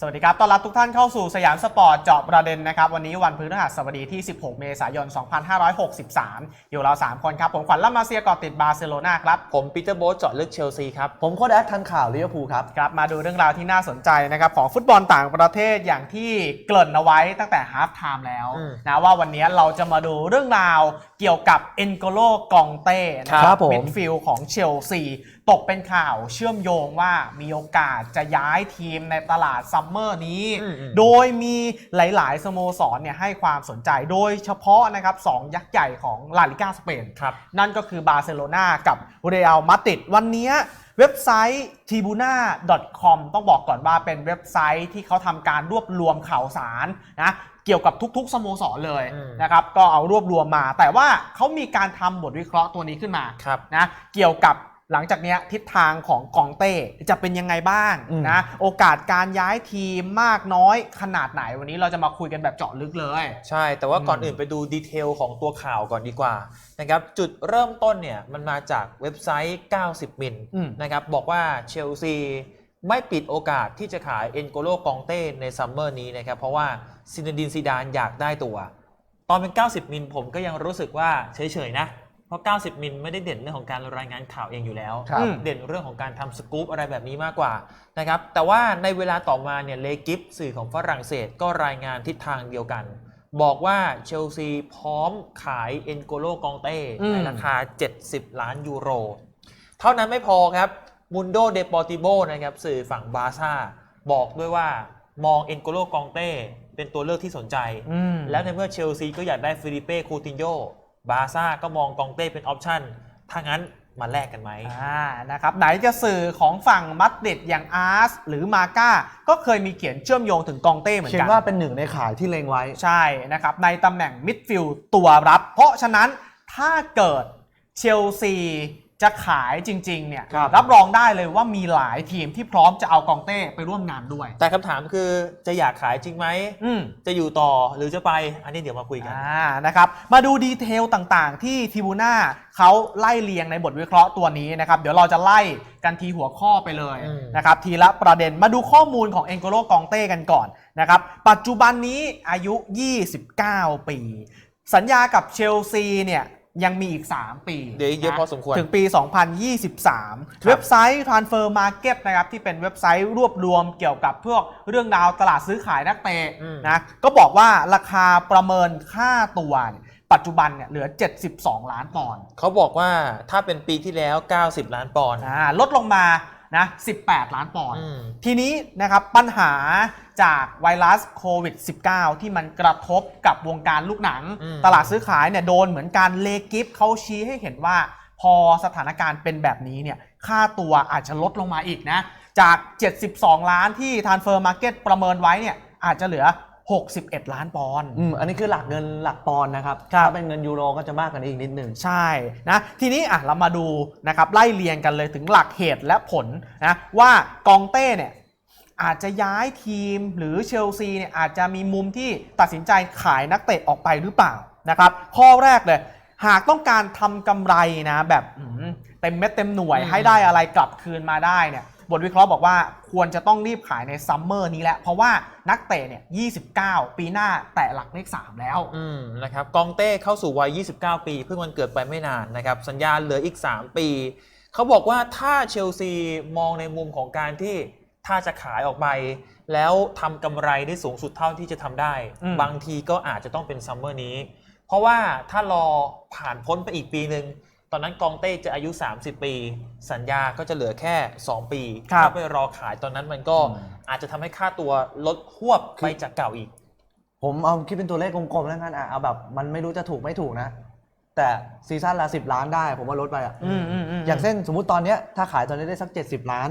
สวัสดีครับ ต้อนรับทุกท่านเข้าสู่สยามสปอร์ตเจาะประเด็นนะครับ วันนี้วันพฤหัสบดีที่ 16 เมษายน 2563 อยู่เรา 3 คนครับ ผมขวัญล่ำมาเซียก่อติดบาร์เซโลนาครับ ผมปีเตอร์โบ๊ทเจาะลึกเชลซีครับ ผมโค้ดแอดทันข่าวลิเวอร์พูลครับ ครับ มาดูเรื่องราวที่น่าสนใจนะครับ ของฟุตบอลต่างประเทศอย่างที่เกริ่นเอาไว้ตั้งแต่ฮาล์ฟไทม์แล้วอืมนะว่าวันนี้เราจะมาดูเรื่องราวเกี่ยวกับเอ็นโกโลกองเต้นะคครัรับบผมมิดฟิลด์ของเชลซี ตกเป็นข่าวเชื่อมโยงว่ามีโอกาสจะย้ายทีมในตลาดซัมเมอร์นี้อืมอืมโดยมีหลาย ๆ สโมสรเนี่ยให้ความสนใจโดยเฉพาะนะครับสองยักษ์ใหญ่ของลาลิก้าสเปนครับนั่นก็คือบาร์เซโลนากับเรอัลมาดริดวันนี้เว็บไซต์ tribuna.com ต้องบอกก่อนว่าเป็นเว็บไซต์ที่เขาทำการรวบรวมข่าวสารนะเกี่ยวกับทุกๆ สโมสรเลยอืมนะครับก็เอารวบรวมมา แต่ว่าเขามีการทำบทวิเคราะห์ตัวนี้ขึ้นมาครับนะเกี่ยวกับ หลังจากเนี้ยทิศทางของกองเต้จะเป็นยังไงบ้างอืมนะโอกาสการย้ายทีมมากน้อยขนาดไหนวันนี้เราจะมาคุยกันแบบเจาะลึกเลย ใช่ แต่ว่าก่อนอืมอื่นไปดูดีเทลของตัวข่าวก่อนดีกว่านะครับจุดเริ่มต้นเนี่ยมันมาจากเว็บไซต์ 90 มิลอืมนะครับบอกว่าเชลซีไม่ปิดโอกาสที่จะขายเอ็นโกโลกองเต้ในซัมเมอร์นี้นะครับเพราะว่าซินดินซีดานอยากได้ตัว ตอนเป็น 90 มิลผมก็ยังรู้สึกว่าเฉยๆนะ เพราะ 90 มิลไม่ได้เด่นเรื่องของการรายงานข่าวเองอยู่แล้ว ครับอืมเด่นเรื่องของการทำสกู๊ปอะไรแบบนี้มากกว่านะครับ แต่ว่าในเวลาต่อมาเนี่ยเลกิฟสื่อของฝรั่งเศสก็รายงานทิศทางเดียวกัน บอกว่าเชลซีพร้อมขายเอ็นโกโลกองเต้อืม ในราคา 70 ล้านยูโร เท่านั้นไม่พอครับมุนโดเดปอติโบนะครับสื่อฝั่งบาร์ซ่าบอกด้วยว่ามองเอ็นโกโลกองเต้เป็นตัวเลือกที่สนใจ อืม แล้วในเมื่อเชลซีก็อยากได้ฟิลิเป้คูตินโย บาร์ซ่าก็มองกองเต้เป็นออปชั่นถ้างั้นมาแลกกันไหมอ่านะครับไหนจะสื่อของฝั่งมัดริดอย่างอาร์สหรือมาก้า ก็เคยมีเขียนเชื่อมโยงถึงกองเต้เหมือนเขียกันนว่าเป็นหนึ่งในขายที่เล็งไว้ใช่นะครับในตำแหน่งมิดฟิลด์ตัวรับ เพราะฉะนั้นถ้าเกิดเชลซี จะขายจริงๆเนี่ยครับ รับรองได้เลยว่ามีหลายทีมที่พร้อมจะเอากองเต้ไปร่วมงานด้วย แต่คำถามคือจะอยากขายจริงไหม อืม จะอยู่ต่อหรือจะไป อันนี้เดี๋ยวมาคุยกัน อ่า นะครับ มาดูดีเทลต่างๆ ที่ทิบูน่าเขาไล่เรียงในบทวิเคราะห์ตัวนี้นะครับ เดี๋ยวเราจะไล่กันทีหัวข้อไปเลยอืม นะครับ ทีละประเด็น มาดูข้อมูลของเอ็นโกโลกองเต้กันก่อนนะครับ ปัจจุบันนี้อายุ 29 ปี สัญญากับเชลซีเนี่ย ยังมีอีก 3 ปีเดี๋ยวอีกเยอะนพอสมควร ถึงปี 2023 เว็บไซต์ Transfer Market นะครับที่เป็นเว็บไซต์รวบรวมเกี่ยวกับพวกเรื่องราวตลาดซื้อขายนักเตะอืมนะก็บอกว่าราคาประเมินค่าตัวเนี่ยปัจจุบันเนี่ยเหลือ 72 ล้านปอนด์เขาบอกว่าถ้าเป็นปีที่แล้ว 90 ล้านปอนด์อ่าลดลงมา นะ 18 ล้านปอนด์อืมทีนี้นะครับปัญหาจากไวรัสโควิด -19 ที่มันกระทบกับวงการลูกหนังอืมตลาดซื้อขายเนี่ยโดนเหมือนการเลกิฟเขาชี้ให้เห็นว่า พอสถานการณ์เป็นแบบนี้เนี่ยค่าตัวอาจจะลดลงมาอีกนะ จาก 72 ล้านที่ Transfer Market ประเมินไว้เนี่ยอาจจะเหลือ 61 ล้านปอนด์อืมอันนี้คือหลักเงินหลักปอนด์นะครับครับ ถ้าเป็นเงินยูโรก็จะมากกว่านี้อีกนิดหนึ่ง ใช่นะทีนี้อะเรามาดูนะครับไล่เรียงกันเลยถึงหลักเหตุและผลนะว่ากองเต้เนี่ยอาจจะย้ายทีมหรือเชลซีเนี่ยอาจจะมีมุมที่ตัดสินใจขายนักเตะออกไปหรือเปล่านะครับข้อแรกเลย หากต้องการทำกำไรนะแบบอืมเต็มเม็ดเต็มหน่วยอืมให้ได้อะไรกลับคืนมาได้เนี่ย บทวิเคราะห์บอกว่าควรจะต้องรีบขายในซัมเมอร์นี้แหละเพราะว่านักเตะเนี่ย 29 ปีหน้าแตะหลักเลข 3 แล้วอืมนะครับกองเต้เข้าสู่วัย 29 ปี เพิ่งวันเกิดไปไม่นานนะครับ สัญญาเหลืออีก 3 ปี เขาบอกว่าถ้าเชลซีมองในมุมของการที่ถ้าจะขายออกไป แล้วทำกำไรได้สูงสุดเท่าที่จะทำได้อืมบางทีก็อาจจะต้องเป็นซัมเมอร์นี้ เพราะว่าถ้ารอผ่านพ้นไปอีกปีหนึ่ง ตอนนั้นกองเต้จะอายุ 30 ปี สัญญาก็จะเหลือแค่ 2 ปีครับถ้าไปรอขายตอนนั้นมันก็อืมอาจจะทำให้ค่าตัวลดหวบไปจากเก่าอีก ผมเอาคิดเป็นตัวเลขกลมๆแล้วกันอะเอาแบบมันไม่รู้จะถูกไม่ถูกนะ แต่ซีซั่นละสิบล้านได้ ผมว่าลดไปอะอืมอืมอืมอย่างเช่นสมมุติตอนเนี้ยถ้าขายตอนนี้ได้สัก 70 ล้าน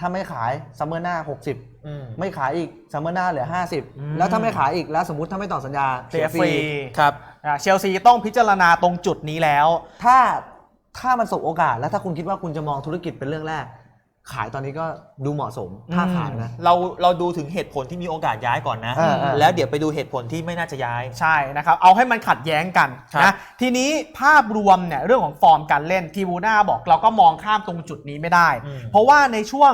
ถ้าไม่ขายซัมเมอร์หน้า 60 อืม ไม่ขายอีกซัมเมอร์หน้าเหลือ อืม 50 แล้วถ้าไม่ขายอีกแล้วสมมติถ้าไม่ต่อสัญญาเสียฟรีครับ อ่าเชลซีต้องพิจารณาตรงจุดนี้แล้ว ถ้าถ้ามันสบโอกาสแล้วถ้าคุณคิดว่าคุณจะมองธุรกิจเป็นเรื่องแรก ขายตอนนี้ก็ดูเหมาะสมถ้าอืมขายนะ เราเราดูถึงเหตุผลที่มีโอกาสย้ายก่อนนะ เออเออ แล้วเดี๋ยวไปดูเหตุผลที่ไม่น่าจะย้าย ใช่นะครับ เอาให้มันขัดแย้งกันครับ นะ ทีนี้ภาพรวมเนี่ยเรื่องของฟอร์มการเล่นทีบูน่าบอกเราก็มองข้ามตรงจุดนี้ไม่ได้ อืม เพราะว่าในช่วง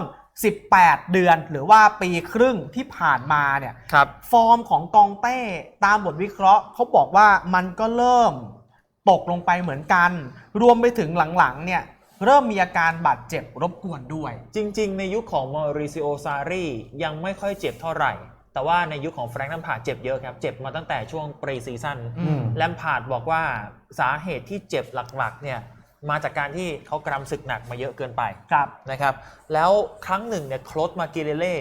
18 เดือนหรือว่าปีครึ่งที่ผ่านมาเนี่ย ครับ ฟอร์มของกองเต้ตามบทวิเคราะห์เขาบอกว่ามันก็เริ่มตกลงไปเหมือนกัน รวมไปถึงหลังๆเนี่ย เริ่มมีอาการบาดเจ็บรบกวนด้วย จริง ๆ ในยุคของมอริซิโอซารียังไม่ค่อยเจ็บเท่าไหร่ แต่ว่าในยุคของแฟรงค์ลัมพาร์ดเจ็บเยอะครับ เจ็บมาตั้งแต่ช่วงปรีซีซั่นอืม แลมพาร์ดบอกว่าสาเหตุที่เจ็บหลักๆเนี่ยมาจากการที่เขากรำศึกหนักมาเยอะเกินไป ครับ นะครับ แล้วครั้งหนึ่งเนี่ยโคลดมาเกเรเล่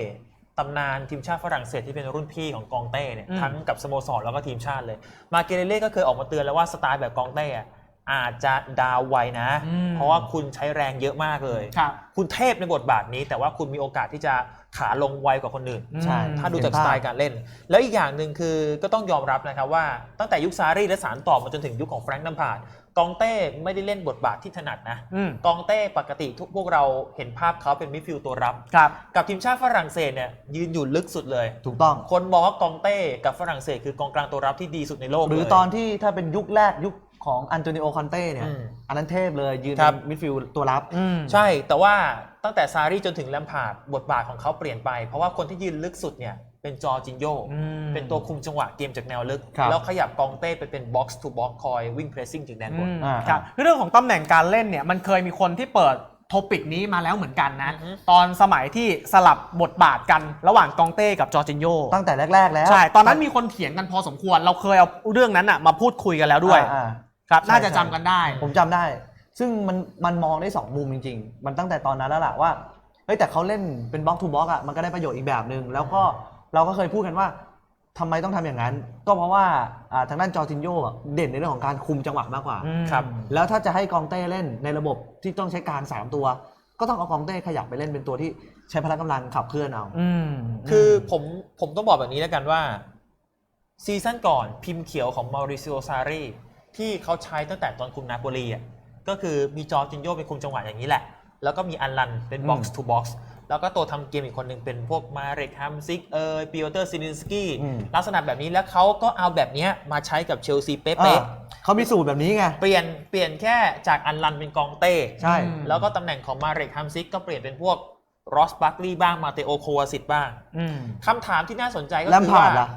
ตำนานทีมชาติฝรั่งเศสที่เป็นรุ่นพี่ของกองเต้เนี่ยอืม ทั้งกับสโมสรแล้วก็ทีมชาติเลย มาเกเรเล่ก็เคยออกมาเตือนแล้วว่าสไตล์แบบกองเต้อะ อาจจะดาวไวนะอืมเพราะว่าคุณใช้แรงเยอะมากเลยครับคุณเทพในบทบาทนี้ แต่ว่าคุณมีโอกาสที่จะขาลงไวกว่าคนอื่นใช่ถ้าดูเห็นจากสภาพไตล์การเล่น แล้วอีกอย่างหนึ่งคือก็ต้องยอมรับนะครับว่าตั้งแต่ยุคซารีและสารต่อมาจนถึงยุคของแฟรงค์นัมพาร์ดกองเต้ไม่ได้เล่นบทบาทที่ถนัดนะอืมกองเต้ปกติทุกพวกเราเห็นภาพเขาเป็นมิดฟิลด์ตัวรับครับกับทีมชาติฝรั่งเศสเนี่ยยืนอยู่ลึกสุดเลย ถูกต้องคนมองว่ากองเต้กับฝรั่งเศสคือกองกลางตัวรับที่ดีสุดในโลกหรือเลยตอนที่ถ้าเป็นยุคแรกยุค ของอันโตนิโอคอนเต้เนี่ย อืมอันนั้นเทพเลยยืนครัเป็บนมิดฟิลด์ตัวรับ อืมใช่แต่ว่าตั้งแต่ซารีจนถึงแลมพาร์ดบทบาทของเขาเปลี่ยนไป เพราะว่าคนที่ยืนลึกสุดเนี่ยเป็นจอร์จินโย อืม เป็นตัวคุมจังหวะเกมจากแนวลึก ครับ แล้วขยับกองเต้ไปเป็นบ็อกซ์ทูบ็อกคอยวิ่งเพรสซิ่งถึงแดนบน อืมอ่าครับเรื่องของตำแหน่งการเล่นเนี่ยมันเคยมีคนที่เปิดโทปิกนี้มาแล้วเหมือนกันนะ อือฮึ ตอนสมัยที่สลับบทบาทกันระหว่างกองเต้กับจอร์จินโยตั้งแต่แรก ๆ แล้วใช่ ตอนนั้นมีคนเถียงกันพอสมควร เราเคยเอาเรื่องนั้นอะมาพูดคุยกันแล้วด้วย อ่า ครับใช่น่าจะใช่ จำกันได้ ผมจำได้ ซึ่งมันมันมองได้สองมุมจริง ๆ มันตั้งแต่ตอนนั้นแล้วล่ะว่า เฮ้ยแต่เขาเล่นเป็นบล็อกทูบล็อกอะ มันก็ได้ประโยชน์อีกแบบหนึ่งแล้วก็เราก็เคยพูดกันว่าทำไมต้องทำอย่างนั้น ก็เพราะว่าอ่าทางด้านจอร์จินโยอะเด่นในเรื่องของการคุมจังหวะมากกว่าครับ แล้วถ้าจะให้กองเต้เล่นในระบบที่ต้องใช้การ3ตัว ก็ต้องเอากองเต้ขยับไปเล่นเป็นตัวที่ใช้พละกำลังขับเคลื่อนเอา อืมคือผมผมต้องบอกแบบนี้แล้วกันว่า ซีซั่นก่อนพิมพ์เขียวของมาริซิโอซารี ที่เขาใช้ตั้งแต่ตอนคุมนาโปลีอะก็คือมีจอร์จินโยเป็นคุมจังหวะอย่างนี้แหละ แล้วก็มีอันลันเป็นบ็อกซ์ทูบ็อกซ์แล้วก็ตัวทำเกมอีกคนหนึ่งเป็นพวกมาเรกฮัมซิกเอยปิโอเตอร์ซินินสกี้อืมลักษณะแบบนี้แล้วเขาก็เอาแบบเนี้ยมาใช้กับเชลซีเป๊ะอ่าเขามีสูตรแบบนี้ไงๆเปลี่ยนเปลี่ยนแค่จากอันลันเป็นกองเต้ใช่อืมแล้วก็ตำแหน่งของมาเรกฮัมซิกก็เปลี่ยนเป็นพวกรอสบัคลีย์บ้างมาเตโอโควาซิตบ้างอืมคำถามที่น่าสนใจก็แลมคือพาร์ว่าดล่ะ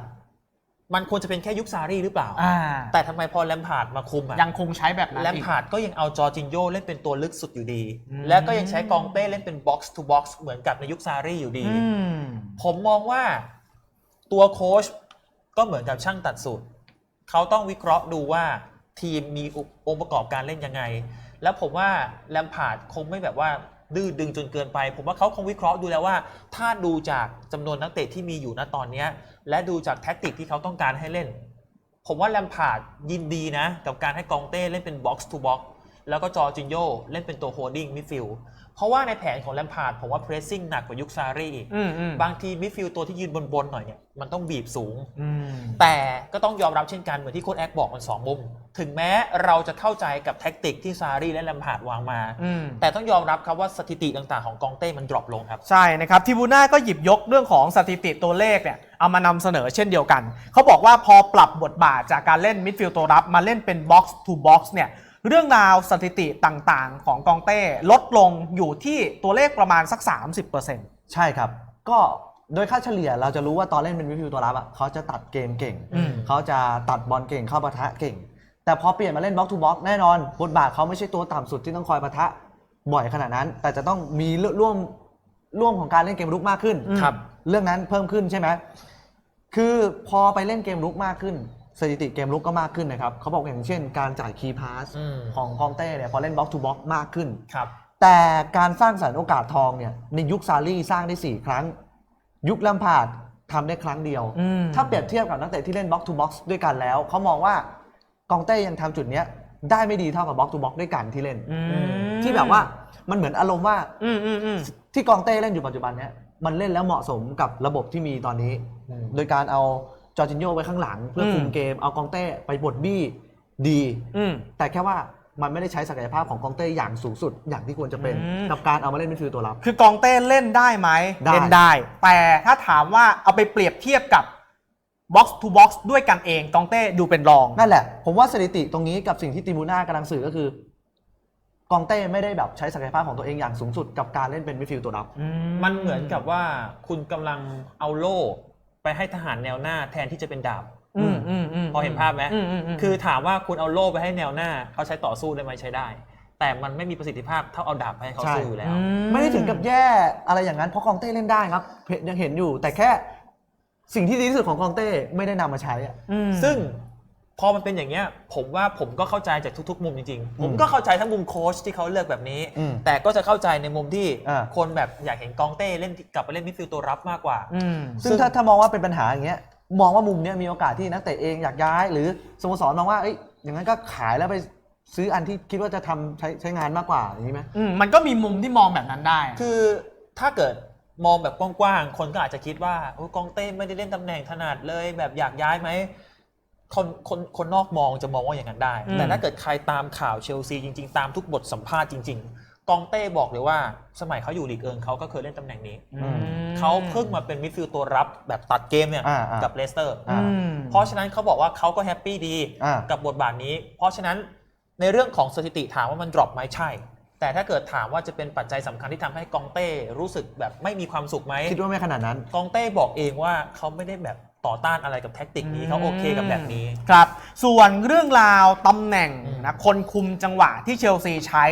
มันควรจะเป็นแค่ยุคซารีหรือเปล่า อ่า แต่ทำไมพอแลมพาร์ดมาคุมอะยังคงใช้แบบนั้นแลมอีก พาร์ดก็ยังเอาจอร์จินโยเล่นเป็นตัวลึกสุดอยู่ดี อืม แล้วก็ยังใช้กองเต้เล่นเป็นบ็อกซ์ทูบ็อกซ์เหมือนกับในยุคซารีอยู่ดี อืม ผมมองว่าตัวโค้ชก็เหมือนกับช่างตัดสูตร เขาต้องวิเคราะห์ดูว่าทีมมีองค์ประกอบการเล่นยังไง แล้วผมว่าแลมพาร์ดคงไม่แบบว่า ดื้อดึงจนเกินไป ผมว่าเขาคงวิเคราะห์ดูแล้วว่า ถ้าดูจากจำนวนนักเตะที่มีอยู่ณตอนเนี้ย และดูจากแท็กติกที่เขาต้องการให้เล่น ผมว่าแลมพาร์ดยินดีนะ กับการให้กองเต้เล่นเป็นบ็อกซ์ทูบ็อกแล้วก็จอร์จินโยเล่นเป็นตัวโฮดดิ้งมิดฟิลด์ เพราะว่าในแผนของแลมพาร์ดผมว่าเพรสซิ่งหนักกว่ายุคซารีอีกอืมอืมบางทีมิดฟิลด์ตัวที่ยืนบนๆหน่อยเนี่ยมันต้องบีบสูงอืมแต่ก็ต้องยอมรับเช่นกันเหมือนที่โค้ชแอคบอกมันสองมุม ถึงแม้เราจะเข้าใจกับแท็กติกที่ซารีและแลมพาร์ดวางมาอืมแต่ต้องยอมรับครับว่าสถิติต่างๆของกองเต้มันดรอปลงครับ ใช่นะครับทีบูน่าก็หยิบยกเรื่องของสถิติตัวเลขเนี่ยเอามานำเสนอเช่นเดียวกัน เขาบอกว่าพอปรับบทบาทจากการเล่นมิดฟิลด์ตัวรับมาเล่นเป็นบ็อกซ์ทูบ็อกซ์เนี่ย เรื่องราวสถิติต่างๆ ของกองเต้ลดลงอยู่ที่ตัวเลขประมาณสัก 30%ใช่ครับ ก็โดยค่าเฉลี่ยเราจะรู้ว่าตอนเล่นเป็นมิดฟิลด์ตัวรับอะเขาจะตัดเกมเก่งอืมเขาจะตัดบอลเก่งเข้าปะทะเก่ง แต่พอเปลี่ยนมาเล่นบล็อกทูบล็อกแน่นอนบทบาทเขาไม่ใช่ตัวต่ำสุดที่ต้องคอยปะทะบ่อยขนาดนั้น แต่จะต้องมีร่วมร่วมของการเล่นเกมรุกมากขึ้นครับ เรื่องนั้นเพิ่มขึ้นใช่ไหมคือพอไปเล่นเกมรุกมากขึ้น สถิติเกมรุกก็มากขึ้นนะครับเขาบอกอย่างเช่นการจ่ายคีย์พาสอืมของกองเต้เนี่ยพอเล่นบล็อกทูบล็อกมากขึ้นครับแต่การสร้างสรรค์โอกาสทองเนี่ยในยุคซารี่สร้างได้ 4 ครั้ง ยุคลัมพาร์ดทำได้ครั้งเดียวอืมถ้าเปรียบเทียบกับนักเตะที่เล่นบล็อกทูบ็อกซ์ด้วยกันแล้ว เขามองว่ากองเต้ยังทำจุดเนี้ยได้ไม่ดีเท่ากับบล็อกทูบ็อกซ์ด้วยกันที่เล่นอืมที่แบบว่ามันเหมือนอารมณ์ว่าอืมอืมอืมที่กองเต้เล่นอยู่ปัจจุบันเนี้ยมันเล่นแล้วเหมาะสมกับระบบที่มีตอนนี้อืมโดยการเอา จอร์จินโยไว้ข้างหลัง เพื่อคุมเกมเอากองเต้ไปบดบี้ดีอืมแต่แค่ว่ามันไม่ได้ใช้ศักยภาพของกองเต้อย่างสูงสุดอย่างที่ควรจะเป็นอืมกับการเอามาเล่นเป็นฟิลด์ตัวรับ คือกองเต้เล่นได้ไหมได้เล่นได้ แต่ถ้าถามว่าเอาไปเปรียบเทียบกับ box to box ด้วยกันเองกองเต้ดูเป็นรอง นั่นแหละ ผมว่าสถิติตรงนี้กับสิ่งที่ติมูน่ากำลังสื่อก็คือกองเต้ไม่ได้แบบใช้ศักยภาพของตัวเองอย่างสูงสุดกับการเล่นเป็นมิดฟิลด์ตัวรับ มันเหมือนกับว่าคุณกำลังเอาโล่ ไปให้ทหารแนวหน้าแทนที่จะเป็นดาบอืมอืมอืมพอเห็นภาพไหมอืมอืมมคือถามว่าคุณเอาโล่ไปให้แนวหน้าเขาใช้ต่อสู้ได้ไหมใช้ได้ แต่มันไม่มีประสิทธิภาพเท่าเอาดาบไปให้เขาใช่สู้อยู่แล้วอืไม่ได้ถึงกับแย่อะไรอย่างนั้นเพราะกองเต้เล่นได้ครับเพยังเห็นอยู่แต่แค่สิ่งที่ดีที่สุดของกองเต้ไม่ได้นำมาใช้อะอืมซึ่ง พอมันเป็นอย่างเงี้ยผมว่าผมก็เข้าใจจากทุก ๆ มุมจริงๆผมอืมก็เข้าใจทั้งมุมโค้ชที่เขาเลือกแบบนี้ อืมแต่ก็จะเข้าใจในมุมที่อ่า คนแบบอยากเห็นกองเต้เล่นกลับไปเล่นมิดฟิลด์ตัวรับมากกว่า อืม ซึ่งถ้าถ้ามองว่าเป็นปัญหาอย่างเงี้ยมองว่ามุมเนี้ยมีโอกาสที่นักเตะเองอยากย้าย หรือสโมสรมองว่าเอ้ยอย่างนั้นก็ขายแล้วไปซื้ออันที่คิดว่าจะทำใช้ใช้งานมากกว่าอย่างนี้ไหม อืมมันก็มีมุมที่มองแบบนั้นได้ คือถ้าเกิดมองแบบกว้างๆ คนก็อาจจะคิดว่าโอ้กองเต้ไม่ได้เล่นตำแหน่งถนัดเลย แบบอยากย้ายไหม คนคนคนนอกมองจะมองว่าอย่างนั้นได้ อืม แต่ถ้าเกิดใครตามข่าวเชลซีจริง ๆ ตามทุกบทสัมภาษณ์จริง ๆ กองเต้บอกเลยว่าสมัยเขาอยู่ลีกเอิงเขาก็เคยเล่นตำแหน่งนี้ อืม เขาเพิ่งมาเป็นมิดฟิลด์ตัวรับแบบตัดเกมเนี่ยอ่าอ่ากักับเลสเตอร์ อ่าอืมเพราะฉะนั้นเขาบอกว่าเขาก็แฮปปี้ดีอ่า กับบทบาทนี้ เพราะฉะนั้นในเรื่องของสถิติถามว่ามันดรอปไหมใช่ แต่ถ้าเกิดถามว่าจะเป็นปัจจัยสำคัญที่ทำให้กองเต้รู้สึกแบบไม่มีความสุขไหมคิดว่าไม่ขนาดนั้น กองเต้บอกเองว่าเขาไม่ได้แบบ ต่อต้านอะไรกับแท็กติกนี้เขาโอเคกับแบบนี้ ครับ ส่วนเรื่องราวตำแหน่งอืมนะคนคุมจังหวะที่เชลซีใช้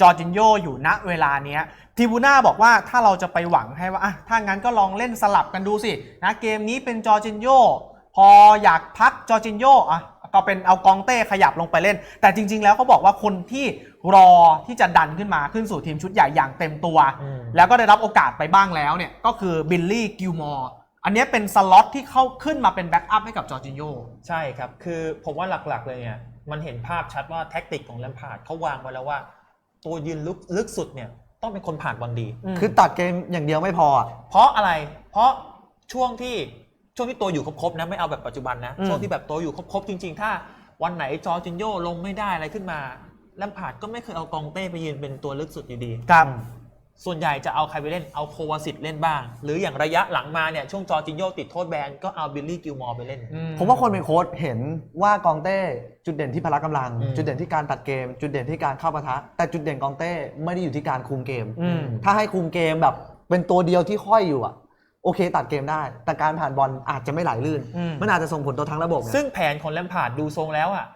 จอร์จินโยอยู่ณเวลาเนี้ยทิบูน่าบอกว่าถ้าเราจะไปหวังให้ว่าอะถ้างั้นก็ลองเล่นสลับกันดูสินะเกมนี้เป็นจอร์จินโยพออยากพักจอร์จินโยอะก็เป็นเอากองเต้ขยับลงไปเล่น แต่จริง ๆ แล้วเขาบอกว่าคนที่รอที่จะดันขึ้นมาขึ้นสู่ทีมชุดใหญ่อย่างเต็มตัวอืมแล้วก็ได้รับโอกาสไปบ้างแล้วเนี่ยก็คือบิลลี่กิลมอร์ อันเนี้ยเป็นสล็อตที่เข้าขึ้นมาเป็นแบ็กอัพให้กับจอร์จินโย ใช่ครับ คือผมว่าหลักๆ เลยเนี่ย มันเห็นภาพชัดว่าแท็กติกของแลมพาร์ดเขาวางไว้แล้วว่า ตัวยืนลึกลึกสุดเนี่ย ต้องเป็นคนผ่านบอลดี คือตัดเกมอย่างเดียวไม่พออะ เพราะอะไร เพราะช่วงที่ช่วงที่ตัวอยู่ครบๆนะไม่เอาแบบปัจจุบันนะ อืม ช่วงที่แบบตัวอยู่ครบๆจริง ๆ ถ้าวันไหนจอร์จินโยลงไม่ได้อะไรขึ้นมาแลมพาร์ดก็ไม่เคยเอากองเต้ไปยืนเป็นตัวลึกสุดอยู่ดี ครับ ส่วนใหญ่จะเอาใครไปเล่นเอาโควาสิตเล่นบ้าง หรืออย่างระยะหลังมาเนี่ยช่วงจอร์จินโยติดโทษแบนก็เอาบิลลี่กิลมอร์ไปเล่น ผมว่าคนเป็นโค้ชเห็นว่ากองเต้จุดเด่นที่พละกำลัง อืมจุดเด่นที่การตัดเกม จุดเด่นที่การเข้าปะทะ แต่จุดเด่นกองเต้ไม่ได้อยู่ที่การคุมเกม อืม ถ้าให้คุมเกมแบบเป็นตัวเดียวที่ค่อยอยู่อะโอเคตัดเกมได้ แต่การผ่านบอลอาจจะไม่ไหลลื่น อืม มันอาจจะส่งผลต่อทั้งระบบไง ซึ่งแผนของแลมพาร์ดดูทรงแล้วอะ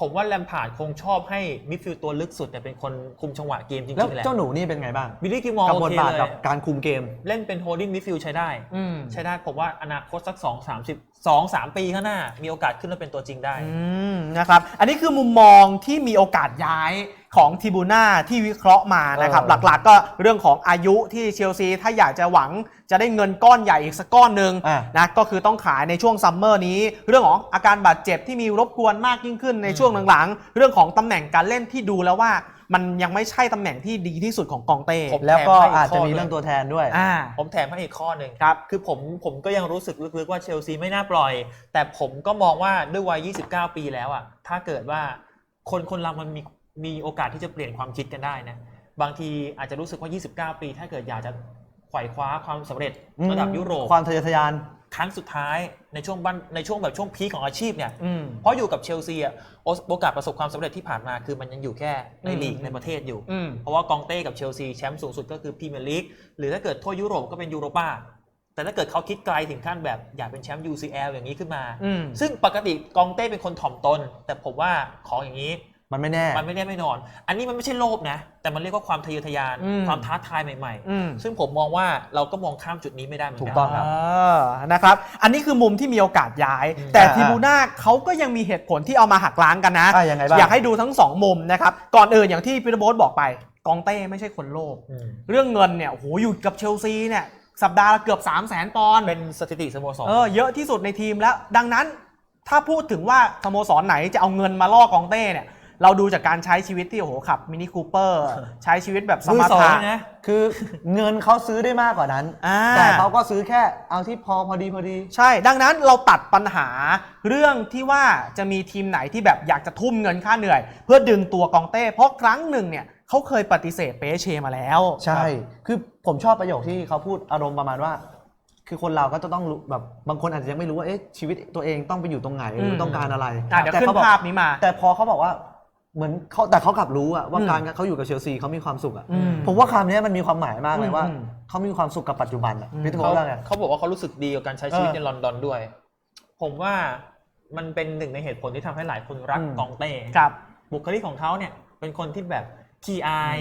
ผมว่าแลมพาร์ดคงชอบให้มิดฟิลด์ตัวลึกสุดเนี่ยเป็นคนคุมจังหวะเกมจริงแล้วๆแหละ เจ้าหนูนี่เป็นไงบ้างบิลลี่กิลมอร์กับโอบทเคบาทเลย กับการคุมเกม เล่นเป็นโฮลดิ้งมิดฟิลด์ใช้ได้ อืมใช้ได้ผมว่าอนาคตสัก 2 3 0 2 3 ปีข้างหน้า มีโอกาสขึ้นมาเป็นตัวจริงได้ อืมนะครับ อันนี้คือมุมมองที่มีโอกาสย้าย ของทิบูน่าที่วิเคราะห์มานะครับเออหลักๆก็เรื่องของอายุที่เชลซีถ้าอยากจะหวังจะได้เงินก้อนใหญ่อีกสักก้อนหนึ่งอะนะก็คือต้องขายในช่วงซัมเมอร์นี้ เรื่องของอาการบาดเจ็บที่มีรบกวนมากยิ่งขึ้นในช่วงหลังๆ เรื่องของตำแหน่งการเล่นที่ดูแล้วว่ามันยังไม่ใช่ตำแหน่งที่ดีที่สุดของกองเต้ผมแล้วก็แถมให้อีกอาจจะข้อมีด้วยเรื่องตัวแทนด้วยอ่าผมแถมให้อีกข้อหนึ่งครับ คือผมผมก็ยังรู้สึกลึกๆว่าเชลซีไม่น่าปล่อย แต่ผมก็มองว่าด้วยวัย 29 ปีแล้วอะ ถ้าเกิดว่าคนคนเรามันมี มีโอกาสที่จะเปลี่ยนความคิดกันได้นะ บางทีอาจจะรู้สึกว่า 29 ปี ถ้าเกิดอยากจะไขว่คว้าความสำเร็จระดับยุโรป ความทะเยอทะยาน ครั้งสุดท้ายในช่วงบันในช่วงแบบช่วงพีคของอาชีพเนี่ยอืมเพราะอยู่กับเชลซีอะโอโอกาสประสบความสำเร็จที่ผ่านมาคือมันยังอยู่แค่ในอืมลีกในประเทศอยู่อืมเพราะว่ากองเต้กับเชลซีแชมป์สูงสุดก็คือพรีเมียร์ลีกหรือถ้าเกิดทั่วยุโรปก็เป็นยูโรปาแต่ถ้าเกิดเขาคิดไกลถึงขั้นแบบอยากเป็นแชมป์ UCL อย่างนี้ขึ้นมาอืมซึ่งปกติกองเต้เป็นคนถ่อมตน แต่ผมว่าของอย่างนี้ มันไม่แน่ มันไม่แน่ไม่นอน อันนี้มันไม่ใช่โลภนะ แต่มันเรียกว่าความทะเยอทะยาน อืม ความท้าทายใหม่อืม ๆ ซึ่งผมมองว่าเราก็มองข้ามจุดนี้ไม่ได้เหมือนถูกั กต้องครับ เออนะครับ อันนี้คือมุมที่มีโอกาสย้าย อืม แต่อ่าทีบูน่าเขาก็ยังมีเหตุผลที่เอามาหักล้างกันนะ อะยังไงบ้าง อยากให้ดูทั้งสองมุมนะครับ ก่อนอื่นอย่างที่พีระโบสบอกไป กองเต้ไม่ใช่คนโลภ อืมเรื่องเงินเนี่ย โอ้โห อยู่กับเชลซีเนี่ย สัปดาห์ละเกือบ 3 0 0แสนปอนด์ เป็นสถิติสโมสร เออเยอะที่สุดในทีมแล้ว ดังนั้นถ้าพูดถึงว่าสโมสรไหนจะเอาเงินมาล่อกองเต้เนี่ย เราดูจากการใช้ชีวิตที่โอ้โหขับมินิคูเปอร์ใช้ชีวิตแบบสมือมาสองธินะ คือเงินเขาซื้อได้มากกว่านั้น อ่า แต่เขาก็ซื้อแค่เอาที่พอพอดีพอดี ใช่ ดังนั้นเราตัดปัญหาเรื่องที่ว่าจะมีทีมไหนที่แบบอยากจะทุ่มเงินค่าเหนื่อย เพื่อดึงตัวกองเต้ เพราะครั้งหนึ่งเนี่ยเขาเคยปฏิเสธเปเชมาแล้วใช่ คือผมชอบประโยคที่เขาพูดอารมณ์ประมาณว่า คือคนเราก็จะต้องรู้แบบบางคนอาจจะยังไม่รู้ว่าเอ๊ะชีวิตตัวเองต้องไปอยู่ตรงไหนหรือต้องการอะไร อะเดี๋ยวแต่ขึ้นเขาบอกภาพนี้มา แต่พอเขาบอกว่า เหมือนเขาแต่เขากลับรู้อะว่าอืมการเขาอยู่กับเชลซีเขามีความสุขอะอืม ผมว่าคำนี้มันมีความหมายมากเลยว่าอืม เขามีความสุขกับปัจจุบันอะอืมพี่ตุ๊กเขาว่าไง เขาบอกว่าเขารู้สึกดีกับการใช้ชีวิตเออในลอนดอนด้วย ผมว่ามันเป็นหนึ่งในเหตุผลที่ทำให้หลายคนรักอืมกองเต้ครับ บุคลิกของเขาเนี่ยเป็นคนที่แบบขี้อาย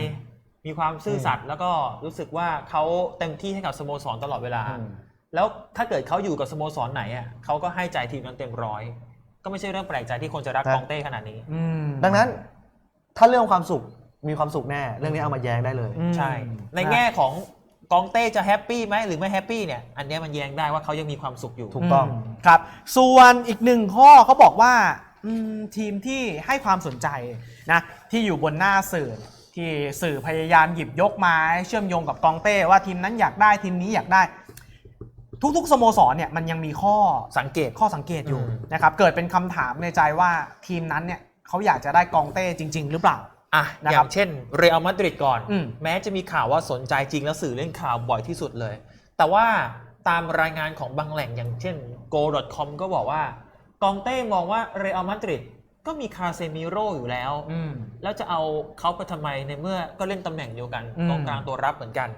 มีความซื่อสัตย์แล้วก็รู้สึกว่าเขาเต็มที่ให้กับสโมสรตลอดเวลาอืมแล้วถ้าเกิดเขาอยู่กับสโมสรไหนอะเขาก็ให้ใจทีมนั้นเต็มร้อย ก็ไม่ใช่เรื่องแปลกใจที่คนจะรักครับกองเต้ขนาดนี้ อืม ดังนั้นถ้าเรื่องความสุขมีความสุขแน่ เรื่องนี้เอามาแย้งได้เลย อืม ใช่ ในแง่ของกองเต้จะแฮปปี้ไหมหรือไม่แฮปปี้เนี่ย อันเนี้ยมันแย้งได้ว่าเขายังมีความสุขอยู่ ถูกต้อง มครับ ส่วนอีกหนึ่งข้อเขาบอกว่าอืมทีมที่ให้ความสนใจนะที่อยู่บนหน้าสื่อที่สื่อพยายามหยิบยกมาให้เชื่อมโยงกับกองเต้ว่าทีมนั้นอยากได้ทีมนี้อยากได้ ทุกๆสโมสรเนี่ยมันยังมีข้อสังเกตข้อสังเกตอยู่อืม นะครับเกิดเป็นคำถามในใจว่าทีมนั้นเนี่ยเขาอยากจะได้กองเต้จริง ๆ หรือเปล่า อะนะอครับย่างเช่นเรอัลมาดริดก่อน อืม แม้จะมีข่าวว่าสนใจจริงแล้วสื่อเล่นข่าวบ่อยที่สุดเลย แต่ว่าตามรายงานของบางแหล่งอย่างเช่น go.com ก็บอกว่ากองเต้มองว่าเรอัลมาดริดก็มีคาเซมิโร่อยู่แล้ว อืม แล้วจะเอาเขาไปทำไมในเมื่อก็เล่นตำแหน่งเดียวกันอืม กองกลางตัวรับเหมือนกัน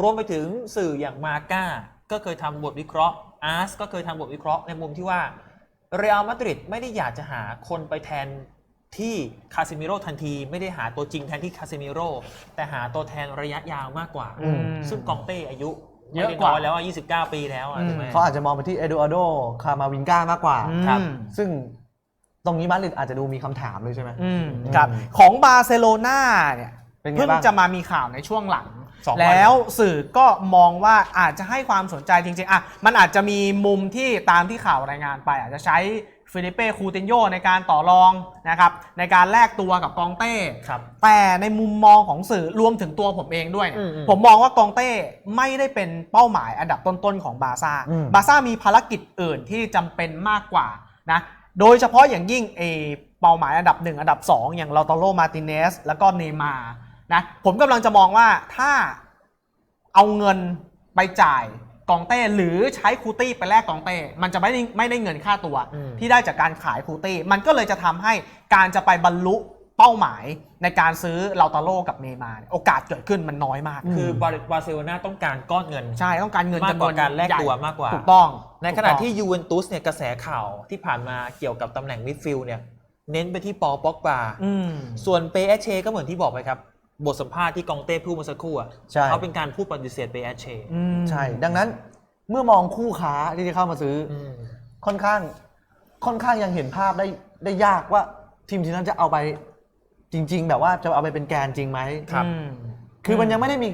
รวมไปถึงสื่ออย่างมาก้า ก็เคยทำบทวิเคราะห์อาร์สก็เคยทำบทวิเคราะห์ในมุมที่ว่าเรอัลมาดริดไม่ได้อยากจะหาคนไปแทนที่คาเซมิโร่ทันที ไม่ได้หาตัวจริงแทนที่คาเซมิโร่แต่หาตัวแทนระยะยาวมากกว่าอืมซึ่งกองเต้อายุเยอะกว่าไม่ได้น้แล้วอะ29 ปีแล้วอะอืมถูกไหมเขาอาจจะมองไปที่เอดูอาร์โดคามาวินก้ามากกว่าครับอืมซึ่งตรงนี้มาดริดอาจจะดูมีคำถามเลยใช่ไหมอืมครับของบาร์เซโลนาเนี่ยเป็นไงเพิ่งบ้างจะมามีข่าวในช่วงหลัง สองวัน แล้วสื่อก็มองว่าอาจจะให้ความสนใจจริงๆอะมันอาจจะมีมุมที่ตามที่ข่าวรายงานไป อาจจะใช้ฟิลิเป้คูตินโยในการต่อรองนะครับในการแลกตัวกับกองเต้ ครับ แต่ในมุมมองของสื่อรวมถึงตัวผมเองด้วยเนี่ยอืมอืมผมมองว่ากองเต้ไม่ได้เป็นเป้าหมายอันดับต้นๆของบาร์ซ่าอืม บาร์ซ่ามีภารกิจอื่นที่จำเป็นมากกว่านะโดยเฉพาะอย่างยิ่งเอเป้าหมายอันดับ 1 อันดับ 2 อย่างลาตาโรมาติเนสแล้วก็เนย์มาร์ นะผมกำลังจะมองว่าถ้าเอาเงินไปจ่ายกองเต้หรือใช้คูตี้ไปแลกกองเต้ มันจะไม่ได้ไม่ได้เงินค่าตัวอืมที่ได้จากการขายคูตี้ มันก็เลยจะทำให้การจะไปบรรลุเป้าหมายในการซื้อลาตาโรกับเนย์มาร์เนี่ยโอกาสเกิดขึ้นมันน้อยมาก คือบาร์บาร์เซโลนาต้องการก้อนเงิน ใช่ ต้องการเงินมากจำกนวว่านการแลกใหญ่ตัวมากกว่า ถูกต้อง ในขณะถูกต้องที่ยูเวนตุสเนี่ยกระแสข่าวที่ผ่านมาเกี่ยวกับตำแหน่งมิดฟิลด์เนี่ยเน้นไปที่ปอป็อกบาอืมส่วนเปเอเชก็เหมือนที่บอกไปครับ บทสัมภาษณ์ที่กองเต้พูดเมื่อสักครู่อะใช่ เขาเป็นการพูดปฏิเสธเปเอเชอืมใช่ ดังนั้นเมื่อมองคู่ค้าที่จะเข้ามาซื้ออค่อนข้าง ค่อนข้างยังเห็นภาพได้ได้ยากว่าทีมทีมนั้นจะเอาไปจริง ๆ แบบว่าจะเอาไปเป็นแกนจริงไหม ครับอืมคือมันยังไม่ได้มี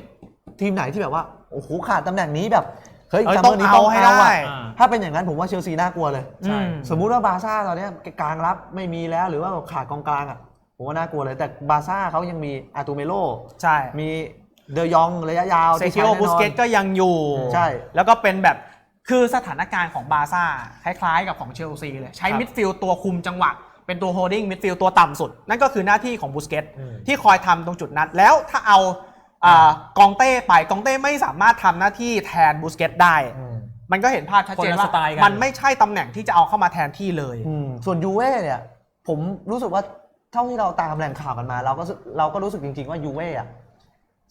ทีมไหนที่แบบว่าโอ้โหขาดตำแหน่งนี้แบบเฮ้ยเอ้ยซัมเมอร์นี้ต้ต้อองงเอาเอาให้ได้ อะถ้าเป็นอย่างนั้นผมว่าเชลซีน่ากลัวเลย ใช่ อืม สมมุติว่าบาร์ซ่าตอนเนี้ยกลางรับไม่มีแล้วหรือว่าขาดกองกลางอะ ผมว่าน่ากลัวเลยแต่บาร์ซ่าเขายังมีอาตูเมโลใช่ มีเดยองระยะยาวเซที่คิใช้โอแน่นอนบูสเกตก็ยังอยู่ใช่แล้วก็เป็นแบบคือสถานการณ์ของบาร์ซ่าคล้ายๆ กับของเชลซีเลย ใช้ครับมิดฟิลด์ตัวคุมจังหวะ เป็นตัวโฮดดิ้งมิดฟิลด์ตัวต่ำสุด นั่นก็คือหน้าที่ของบูสเกตอืมที่คอยทำตรงจุดนั้นแล้วถ้าเอาอ่ากองเต้ไปกองเต้ไม่สามารถทำหน้าที่แทนบูสเกตได้ มันก็เห็นภาพชัดเจนคนละว่าสไตล์กันมันไม่ใช่ตำแหน่งที่จะเอาเข้ามาแทนที่เลยอืมส่วนยูเว่เนี่ยผมรู้สึกว่าเท่าที่เราตามแหล่งข่าวกันมา เราก็รู้สึกเราก็รู้สึกจริง ๆ ว่ายูเว่อะ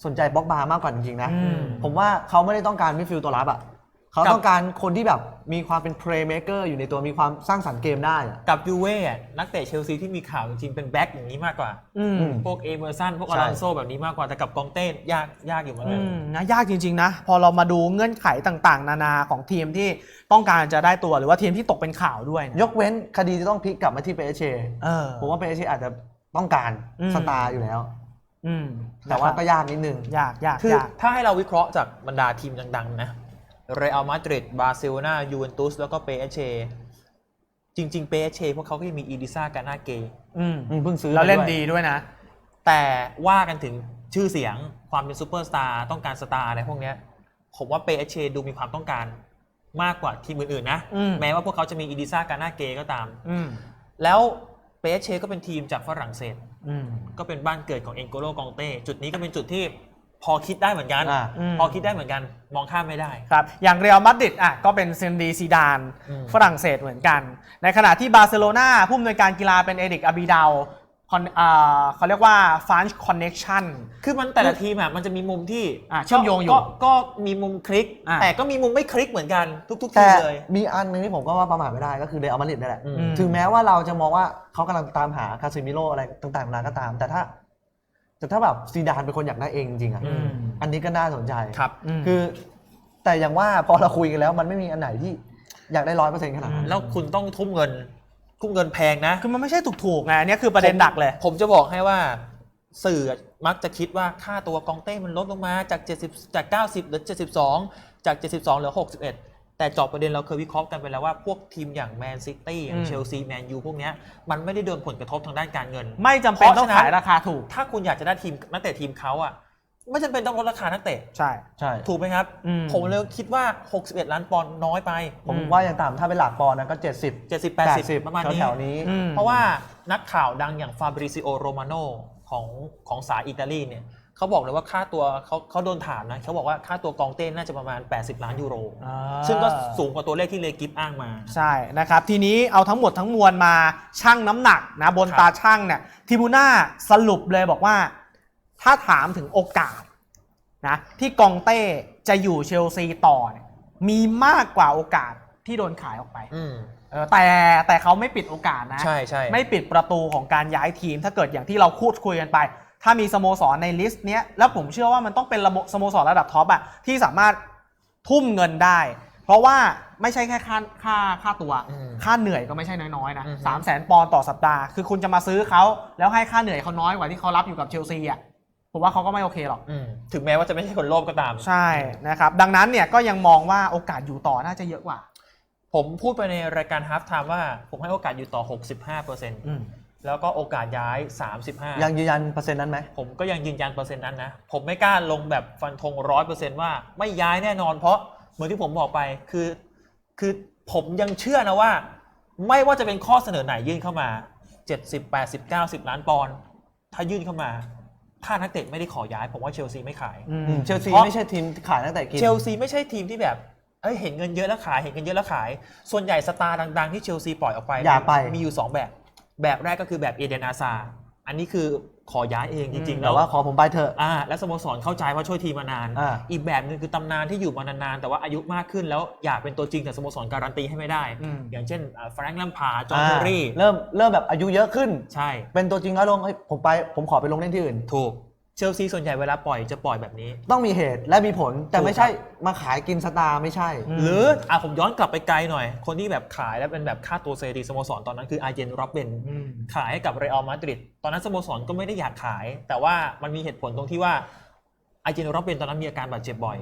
สนใจบล็อกบาร์มากกว่าจริงๆนะอืมผมว่าเขาไม่ได้ต้องการมิดฟิลด์ตัวรับอะ เขากับต้องการคนที่แบบมีความเป็นเพลย์เม k เกอร์อยู่ในตัวมีความสร้างสรรค์เกมได้อะ กับยูเว่อะนักเตะเชลซีที่มีข่าวจริงๆเป็นแบ็คอย่างนี้มากกว่าอืมอืม พวกเอเมอร์สันพวกใช่ อลอนโซแบบนี้มากกว่าแต่กับกองเต้ยากยากอยู่เหมือนอืกันมนะยากจริง ๆ นะ พอเรามาดูเงื่อนไขต่าง ๆ นานาของทีมที่ต้องการจะได้ตัวหรือว่าทีมที่ตกเป็นข่าวด้วยเนี่ยยกเว้นคดีจะต้องพลิกกลับมาที่เปเชเออ ผมว่าเปเชอาจจะต้องการอืม สตาร์อยู่แล้ว อืมแต่ว่าก็ยากนิดนึง ยากยากคือ ยาก ถ้าให้เราวิเคราะห์จากบรรดาทีมดังๆนะ เรอัลมาดริดบาร์เซโลนายูเวนตุสแล้วก็เปเอเชจริง ๆ เปเอเชพวกเขาก็ยังมีอีดิซ่ากานาเกอืมอืมเพิ่งซื้อแล้วเล่นมาวยดีด้วยนะ แต่ว่ากันถึงชื่อเสียงความเป็นซูเปอร์สตาร์ต้องการสตาร์อะไรพวกเนี้ยผมว่าเปเอเชดูมีความต้องการมากกว่าทีมอื่น ๆ นะอืมแม้ว่าพวกเขาจะมีอีดิซ่ากานาเกก็ตามอืมแล้วเปเชก็เป็นทีมจากฝรั่งเศสอืมก็เป็นบ้านเกิดของเอ็นโกโลกองเต้จุดนี้ก็เป็นจุดที่ พอคิดได้เหมือนกัน อ่าอืมพอคิดได้เหมือนกัน มองข้ามไม่ได้ ครับอย่างเรอัลมาดริดอะก็เป็นเซนดีซีดานอืม ฝรั่งเศสเหมือนกัน ในขณะที่บาร์เซโลนาผู้อำนวยการกีฬาเป็นเอริกอาบิดาว con- อ่าเขาเรียกว่า French connection คือมันแต่ละทีมอะมันจะมีมุมที่อะเชื่อมโยงอยู่ก็ก็มีมุมคลิก อะ แต่ก็มีมุมไม่คลิกเหมือนกันทุกๆทีแต่มเลย มีอันหนึงที่ผมก็ว่าประมาทไม่ได้ก็คือเรอัลมาดริดนี่แหละ อืม ถึงแม้ว่าเราจะมองว่าเขากำลังตามหาคาซิมิโลอะไรต่างๆนานาก็ตาม แต่ถ้า แต่ถ้าแบบซีดานเป็นคนอยากได้เองจริงๆอะอืม อันนี้ก็น่าสนใจครับมคือแต่อย่างว่าพอเราคุยกันแล้วมันไม่มีอันไหนที่อยากได้ร้อยเปอร์เซ็นต์ขนาดนั้นแล้วคุณต้องทุ่มเงิน ทุ่มเงินแพงนะ คือมันไม่ใช่ถูกๆไงอันนี้คือประเด็นดักเลย ผมจะบอกให้ว่าสื่อมักจะคิดว่าค่าตัวกองเต้มันลดลงมาจาก 70 จาก 90เหรือ 72 จาก 72เหลือ 61 แต่เจอบประเด็นเราเคยวิเคราะห์กันไปแล้วว่าพวกทีมอย่างแมนซิตี้อย่างอืมเชลซีแมนยูพวกเนี้ยมันไม่ได้โดนผลกระทบทางด้านการเงินไม่จำเป็นเพราะต้องฉะนั้นขายราคาถูก ถ้าคุณอยากจะได้ทีมนักเตะทีมเขาอะไม่จำเป็นต้องลดราคานักเตะใช่ใช่ถูกไหมครับอืมผมเลยคิดว่า 61 ล้านปอนด์น้อยไปผมอืมว่าอย่างต่ำถ้าเป็นหลักปอนด์นะก็ 70 70 80 ประมาณนี้แถวๆนี้อืมเพราะว่านักข่าวดังอย่างฟาบริซิโอโรมาโนของของสายอิตาลีเนี่ย เขาบอกเลยว่าค่าตัวเขาเขาโดนถามนะเขาบอกว่าค่าตัวกองเต้นน่าจะประมาณ 80 ล้านยูโร อ่า ซึ่งก็สูงกว่าตัวเลขที่เลกิฟอ้างมา ใช่นะครับ ทีนี้เอาทั้งหมดทั้งมวลมาชั่งน้ำหนักนะบนครับ ตาช่างเนี่ยทิบูน่าสรุปเลยบอกว่า ถ้าถามถึงโอกาสนะที่กองเต้จะอยู่เชลซีต่อเนี่ยมีมากกว่าโอกาสที่โดนขายออกไปอืมเออแต่แต่เขาไม่ปิดโอกาสนะ ใช่ใช่ ไม่ปิดประตูของการย้ายทีมถ้าเกิดอย่างที่เราพูดคุยกันไป ถ้ามีสโมสรในลิสต์เนี้ยแล้วผมเชื่อว่ามันต้องเป็นระบบสโมสรระดับท็อปอะที่สามารถทุ่มเงินได้ เพราะว่าไม่ใช่แค่ค่าค่าค่าตัวอืมค่าเหนื่อยก็ไม่ใช่น้อยๆนะอือฮึสามแสนปอนด์ต่อสัปดาห์ คือคุณจะมาซื้อเขาแล้วให้ค่าเหนื่อยเขาน้อยกว่าที่เขารับอยู่กับเชลซีอะผมว่าเขาก็ไม่โอเคหรอกอืมถึงแม้ว่าจะไม่ใช่คนโลภก็ตาม ใช่นะครับ ดังนั้นเนี่ยก็ยังมองว่าโอกาสอยู่ต่อน่าจะเยอะกว่า ผมพูดไปในรายการฮาร์ฟไทม์ว่าผมให้โอกาสอยู่ต่อ 65%อืม แล้วก็โอกาสย้าย 35 ยังยืนยันเปอร์เซ็นต์นั้นไหมผมก็ยังยืนยันเปอร์เซ็นต์นั้นนะ ผมไม่กล้าลงแบบฟันธงร้อยเปอร์เซ็นต์ว่าไม่ย้ายแน่นอน เพราะเหมือนที่ผมบอกไปคือ คือผมยังเชื่อนะว่า ไม่ว่าจะเป็นข้อเสนอไหนยื่นเข้ามา 70 80 90 ล้านปอนด์ถ้ายื่นเข้ามา ถ้านักเตะไม่ได้ขอย้าย ผมว่าเชลซีไม่ขาย อืมอืมเชลซีเพราะ ไม่ใช่ทีมขายตั้งแต่กิน เชลซีไม่ใช่ทีมที่แบบเอ้ยเห็นเงินเยอะแล้วขายเห็นเงินเยอะแล้วขาย ส่วนใหญ่สตาร์ดัง ๆ ที่เชลซีปล่อยออกไป อย่าไป มีอยู่ 2 แบบ แบบแรกก็คือแบบเอเดนอาซาอันนี้คือขอย้ายเองจริงๆแต่แล้วว่าขอผมไปเถอะอ่าและสโมสรเข้าใจว่าช่วยทีมมานานอ่าอีกแบบหนึงคือตำนานที่อยู่มานานๆแต่ว่าอายุมากขึ้นแล้วอยากเป็นตัวจริงแต่สโมสรการันตีให้ไม่ได้อืมอย่างเช่นแฟรงค์ลัมพาร์ดจอห์นเทอรี่เริ่มเริ่มแบบอายุเยอะขึ้น ใช่ เป็นตัวจริงแล้วลงเฮ้ยผมไปผมขอไปลงเล่นที่อื่น ถูก เชลซีส่วนใหญ่เวลาปล่อยจะปล่อยแบบนี้ ต้องมีเหตุและมีผลแต่ถูกไม่ใช่มาขายกินสตาร์ไม่ใช่อืมหรืออะผมย้อนกลับไปไกลหน่อย คนที่แบบขายแล้วเป็นแบบค่าตัวเซรีสโมสรตอนนั้นคืออาร์เจนโรบเบนอืมขายให้กับเรอัลมาดริดตอนนั้นสโมสรก็ไม่ได้อยากขาย แต่ว่ามันมีเหตุผลตรงที่ว่าอาร์เจนโรบเบนตอนนั้นมีอาการบาดเจ็บบ่อย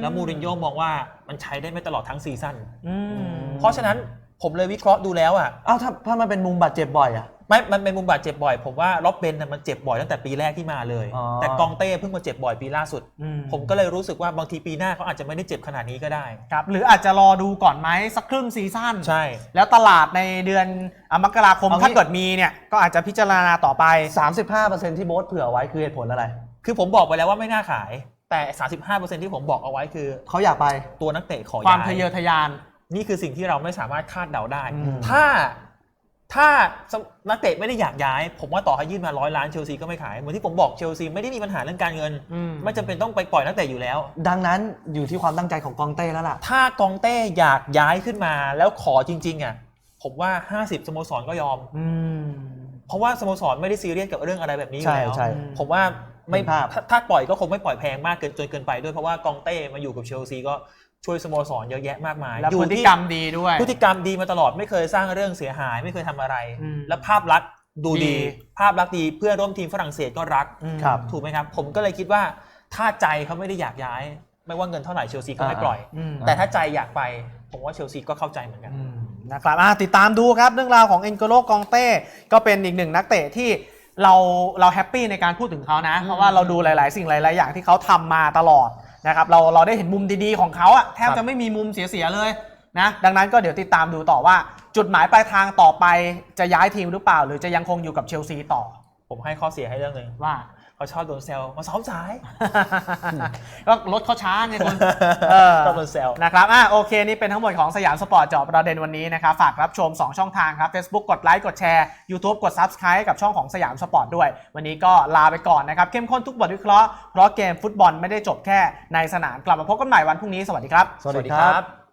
แล้วมูรินโญ่มองว่ามันใช้ได้ไม่ตลอดทั้งซีซั่นอืมเพราะฉะนั้นผมเลยวิเคราะห์ดูแล้วอะอ้าวถ้าถ้ามันเป็นมุมบาดเจ็บบ่อยอะ ไม่มันเป็นมุมบาดเจ็บบ่อย ผมว่าล็อบเบนน่ะมันเจ็บบ่อยตั้งแต่ปีแรกที่มาเลย อ๋อ แต่กองเต้เพิ่งมาเจ็บบ่อยปีล่าสุด อืผมก็เลยรู้สึกว่าบางทีปีหน้าเขาอาจจะไม่ได้เจ็บขนาดนี้ก็ได้ ครับหรืออาจจะรอดูก่อนไหมสักครึ่งซีซั่นใช่ แล้วตลาดในเดือนอะมกราคมเอางี้ ถ้าเกิดมีเนี่ยก็อาจจะพิจารณาต่อไป 35%ที่โบ๊ทเผื่อไว้คือเหตุผลอะไร คือผมบอกไปแล้วว่าไม่น่าขาย แต่ 35%ที่ผมบอกเอาไว้คือ เขาอยากไป ตัวนักเตะขอความย้ายทะเยอทะยาน นี่คือสิ่งที่เราไม่สามารถคาดเดาได้ อืม ถ้า ถ้านักเตะไม่ได้อยากย้าย ผมว่าต่อให้ยื่นมาร้อยล้านเชลซีก็ไม่ขาย เหมือนที่ผมบอกเชลซีไม่ได้มีปัญหาเรื่องการเงินอืมไม่จำเป็นต้องไปปล่อยนักเตะอยู่แล้ว ดังนั้นอยู่ที่ความตั้งใจของกองเต้แล้วล่ะ ถ้ากองเต้อยากย้ายขึ้นมาแล้วขอจริง ๆอะผมว่า 50 สโมสรก็ยอมอืมเพราะว่าสโมสรไม่ได้ซีเรียสกับเรื่องอะไรแบบนี้อยู่ใช่แล้วใช่ผมว่าไม่เห็นภาพถ้าถ้าปล่อยก็คงไม่ปล่อยแพงมากเกินจนเกินไปด้วยเพราะว่ากองเต้มาอยู่กับเชลซีก็ ช่วยสโมสรเยอะแยะมากมายแล้วอยู่พฤติที่กรรมดีด้วย พฤติกรรมดีมาตลอดไม่เคยสร้างเรื่องเสียหาย ไม่เคยทำอะไรอืมและภาพลักษณ์ดูดีดี ภาพลักษณ์ดีเพื่อนร่วมทีมฝรั่งเศสก็รักอืมครับถูกไหมครับ ผมก็เลยคิดว่าถ้าใจเขาไม่ได้อยากย้าย ไม่ว่าเงินเท่าไหร่เชลซีก็ไม่ปล่อยอืมแต่ถ้าใจอยากไป ผมว่าเชลซีก็เข้าใจเหมือนกันอืมนะครับอะติดตามดูครับเรื่องราวของเอ็นโกโลกองเต้ก็เป็นอีกหนึ่งนักเตะที่เราเราแฮปปี้ในการพูดถึงเขานะเพราะว่าเราดูหลาย ๆ สิ่งหลาย ๆ อย่างที่เขาทำมาตลอด นะครับเราเราได้เห็นมุมดีๆของเขาอะแทบครับจะไม่มีมุมเสียๆเลยนะดังนั้นก็เดี๋ยวติดตามดูต่อว่า จุดหมายปลายทางต่อไปจะย้ายทีมหรือเปล่า หรือจะยังคงอยู่กับเชลซีต่อ ผมให้ข้อเสียให้เรื่องหนึ่งว่า เขาชอบโดนแซวมาซ้อมสาย ก็รถเขาช้าไงคุณเออชอบโดนแซวนะครับอะโอเค นี่เป็นทั้งหมดของสยามสปอร์ตเจาะประเด็นวันนี้นะครับ ฝากรับชม 2 ช่องทางครับ Facebook กดไลค์กดแชร์ YouTube กด Subscribe กับช่องของสยามสปอร์ตด้วย วันนี้ก็ลาไปก่อนนะครับ เข้มข้นทุกบทวิเคราะห์เพราะเกมฟุตบอลไม่ได้จบแค่ในสนามกลับมาพบกันใหม่วันพรุ่งนี้สวัสดีครับ สวัสดีครับ